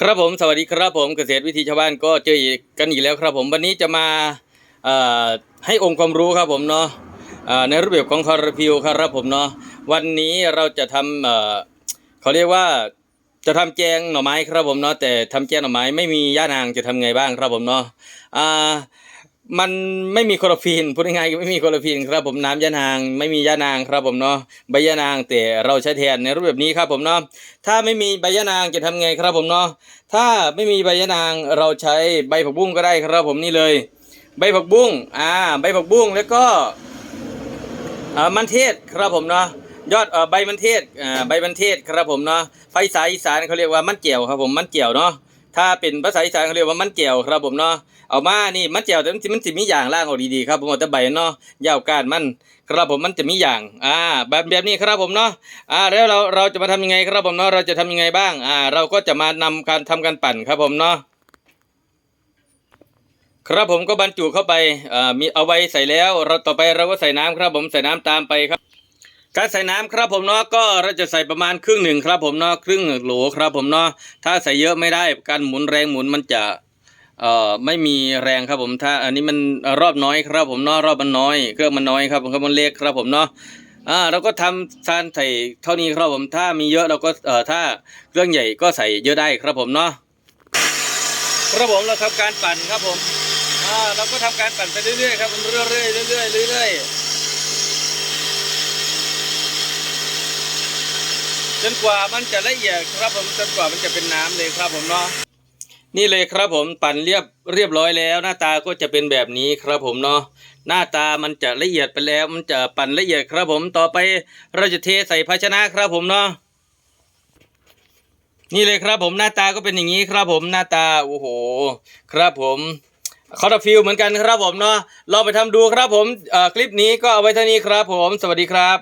ครับผมสวัสดีครับผมเกษตรวิธีชาวบ้านก็เจออีกกันอีกแล้วครับผมวันนี้จะมาให้องค์ความรู้ครับผมเนาะในรูปแบบของคาร์พิวครับผมเนาะวันนี้เราจะทำเขาเรียกว่าจะทำแจงหน่อไม้ครับผมเนาะแต่ทำแจงหน่อไม้ไม่มีย่านางจะทำไงบ้างครับผมเนาะอ่า มันไม่มีคลอโรฟินพูดง่ายๆก็ไม่มีคลอโรฟินครับผมน้ำยานางไม่มียานางครับผมเนาะใบยานางแต่เราใช้แทนในรูปแบบนี้ครับผมเนาะถ้าไม่มีใบยานางจะทำไงครับผมเนาะถ้าไม่มีใบยะนางเราใช้ใบผักบุ้งก็ได้ครับผมนี่เลย ใบผักบุ้งอ่าใบผักบุ้งแล้วก็อ่ามันเทศครับผมเนาะยอดเอ่อใบมันเทศอ่าใบมันเทศครับผมเนาะภาษายอีสานเขาเรียกว่ามันเกี่ยวครับผมมันเกี่ยวเนาะ ถ้าเป็นภาษาอีสานเขาเรียกว่ามันเกี่ยวครับผมเนาะเอามานี่มันเกี่ยวแต่มันสิมันสิมีอย่างล่างออกดีๆครับผมเอาแต่ใบเนาะยาวก้านมันครับผมมันจะมีอย่างอ่าแบบแบบนี้ครับผมเนาะอ่าแล้วเราเราจะมาทำยังไงครับผมเนาะเราจะทำยังไงบ้างอ่าเราก็จะมานำการทำการปั่นครับผมเนาะครับผมก็บรรจุเข้าไปอ่ามีเอาไว้ใส่แล้ว เราต่อไปเราก็ใส่น้ำครับผมใส่น้ำตามไปครับ การใส่น้ำครับผมเนาะก็เราจะใส่ประมาณครึ่งหนึ่งครับผมเนาะครึ่งโหลครับผมเนาะถ้าใส่เยอะไม่ได้การหมุนแรงหมุนมันจะเอ่อไม่มีแรงครับผมถ้าอันนี้มันรอบน้อยครับผมเนาะรอบมันน้อยเครื่องมันน้อยครับผมเครื่องมันเล็กครับผมเนาะอ่าเราก็ทำซานใส่เท่านี้ครับผมถ้ามีเยอะเราก็เอ่อถ้าเครื่องใหญ่ก็ใส่เยอะได้ครับผมเนาะครับผมเราทำการปั่นครับผมอ่าเราก็ทำการปั่นไปเรื่อยๆครับผมเรื่อยๆเรื่อยๆเรื่อยๆ จนกว่ามันจะละเอียดครับผมจนกว่ามันจะเป็นน้ำเลยครับผมเนาะนี่เลยครับผมปั่นเรียบเรียบร้อยแล้ว หน้าตาก็จะเป็นแบบนี้ครับผมเนาะหน้าตามันจะละเอียดไปแล้ว มันจะปั่นละเอียดครับผมต่อไปเราจะเทใส่ภาชนะครับผมเนาะนี่เลยครับผมหน้าตาก็เป็นอย่างนี้ครับผมหน้าตาโอ้โห ครับผมคอร์ฟิลเหมือนกันครับผมเนาะลองไปทำดูครับผมคลิปนี้ก็เอาไว้เท่านี้ครับผม สวัสดีครับ